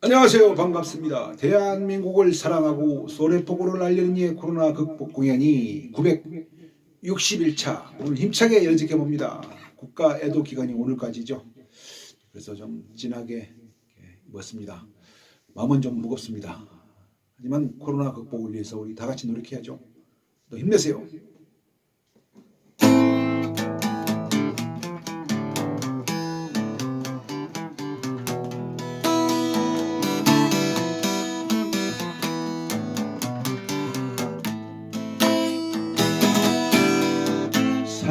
안녕하세요. 반갑습니다. 대한민국을 사랑하고 소래포구를 알리는 이의 코로나 극복 공연이 961차 오늘 힘차게 연습해 봅니다. 국가 애도 기간이 오늘까지죠. 그래서 좀 진하게 입었습니다. 마음은 좀 무겁습니다. 하지만 코로나 극복을 위해서 우리 다 같이 노력해야죠. 또 힘내세요.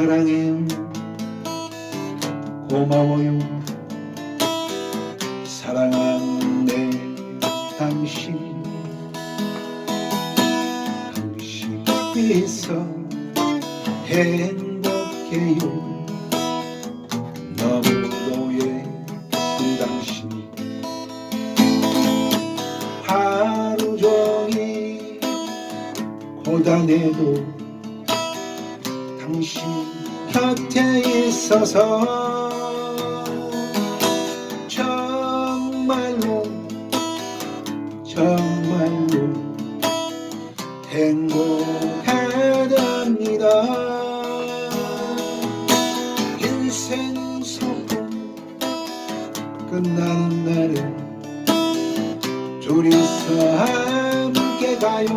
사랑해요. 고마워요. 사랑하는 내 당신. 당신 위해서 행복해요. 너무도 예쁜 당신. 하루 종일 고단해도 당신 곁에 있어서 정말로 정말로 행복하답니다. 인생 소풍 끝나는 날은 둘이서 함께 가요.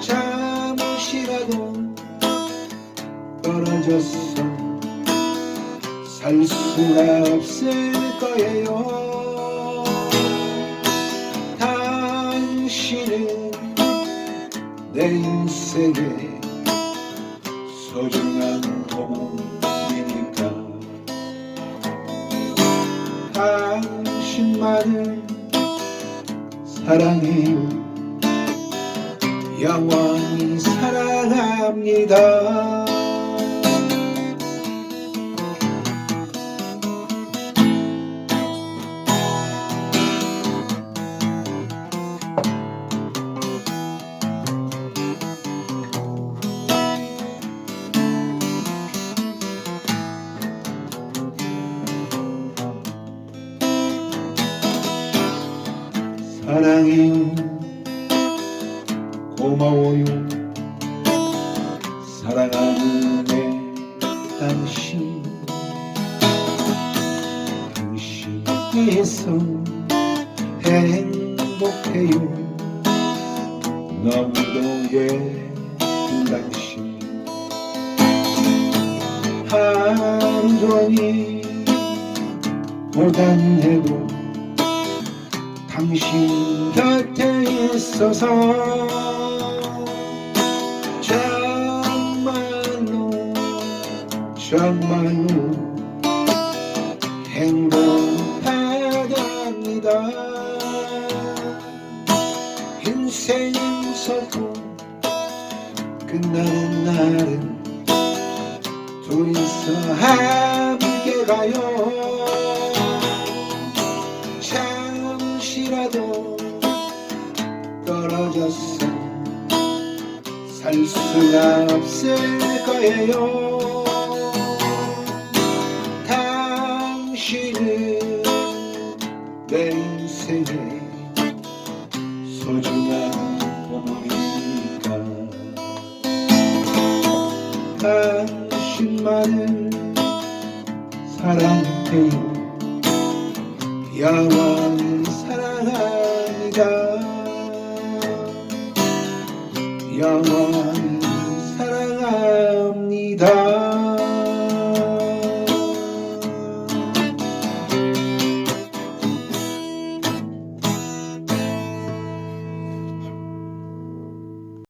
잠시라도 떨어졌어. 살 수가 없을 거예요. 당신은 내 인생의 소중한 도움이니까. 당신만을 사랑해요. 영원히 사랑합니다. 사랑해요. 고마워요. 사랑하는 내 당신. 당신 위해서 행복해요. 너무도 예쁜 당신. 하루 종일 고단해도 당신 곁에 있어서 정말로 정말로 행복하답니다. 인생 소풍 끝나는 날은 둘이서 함께 가요 떨어졌어 살 수가 없을 거예요. 당신은 내 인생의 소중한 보물이니까. 당신만을 사랑해요. 영원히 사랑합 영원히 사랑합니다.